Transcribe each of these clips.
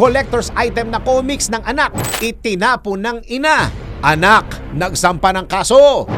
collector's item na comics ng anak, itinapon ng ina. Anak, nagsampa ng kaso.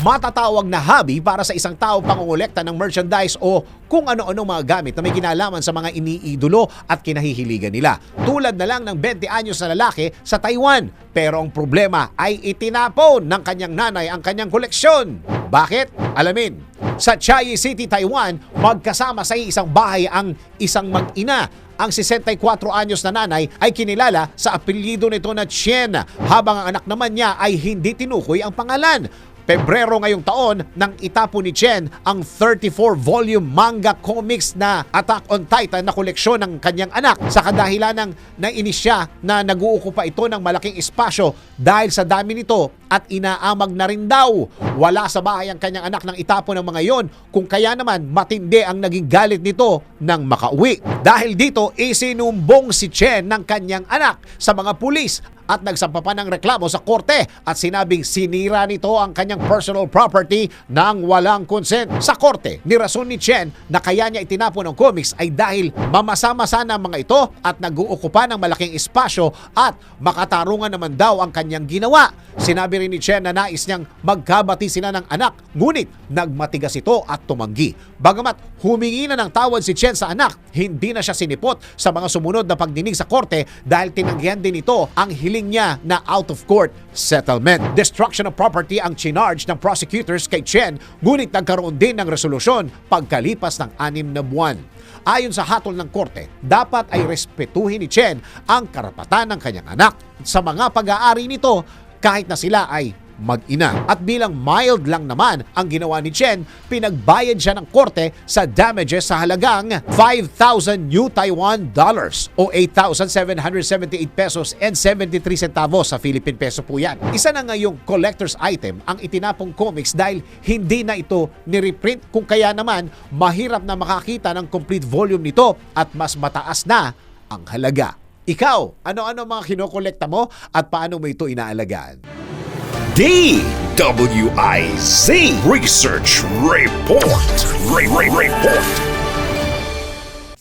Matatawag na hobby para sa isang tao pangongolekta ng merchandise o kung ano-ano mga gamit na may kinalaman sa mga iniidolo at kinahihiligan nila. Tulad na lang ng 20 anyos na lalaki sa Taiwan. Pero ang problema ay itinapon ng kanyang nanay ang kanyang koleksyon. Bakit? Alamin. Sa Chiayi City, Taiwan, magkasama sa isang bahay ang isang mag-ina. Ang 64 anyos na nanay ay kinilala sa apelyido nito na Chen habang ang anak naman niya ay hindi tinukoy ang pangalan. Pebrero ngayong taon nang itapo ni Chen ang 34-volume manga comics na Attack on Titan na koleksyon ng kanyang anak sa kadahilan ng nainis siya na nag-uukupa ito ng malaking espasyo dahil sa dami nito at inaamag na rin daw. Wala sa bahay ang kanyang anak nang itapo ng mga yon kung kaya naman matindi ang naging galit nito nang makauwi. Dahil dito, isinumbong si Chen ng kanyang anak sa mga pulis at nagsampa pa ng reklamo sa korte at sinabing sinira nito ang kanyang personal property nang walang consent. Sa korte, nirason ni Chen na kaya niya itinapon ang comics ay dahil mamasama-sa na ang mga ito at nag-uukupa ng malaking espasyo at makatarungan naman daw ang kanyang ginawa. Sinabi rin ni Chen na nais niyang magkabati sila ng anak ngunit nagmatigas ito at tumanggi. Bagamat humingi na ng tawad si Chen sa anak, hindi na siya sinipot sa mga sumunod na pagdinig sa korte dahil tinanggihan din ito ang hiling niya na out-of-court settlement. Destruction of property ang chinarge ng prosecutors kay Chen, ngunit nagkaroon din ng resolusyon pagkalipas ng anim na buwan. Ayon sa hatol ng korte, dapat ay respetuhin ni Chen ang karapatan ng kanyang anak sa mga pag-aari nito kahit na sila ay mag-ina. At bilang mild lang naman ang ginawa ni Chen, pinagbayad siya ng korte sa damages sa halagang 5,000 New Taiwan dollars o 8,778 pesos and 73 centavos sa Philippine peso po yan. Isa na ngayong collector's item ang itinapong comics dahil hindi na ito nireprint kung kaya naman mahirap na makakita ng complete volume nito at mas mataas na ang halaga. Ikaw, ano-ano mga kinokolekta mo at paano mo ito inaalagaan? DWIZ Research Report. Re- Re- Report.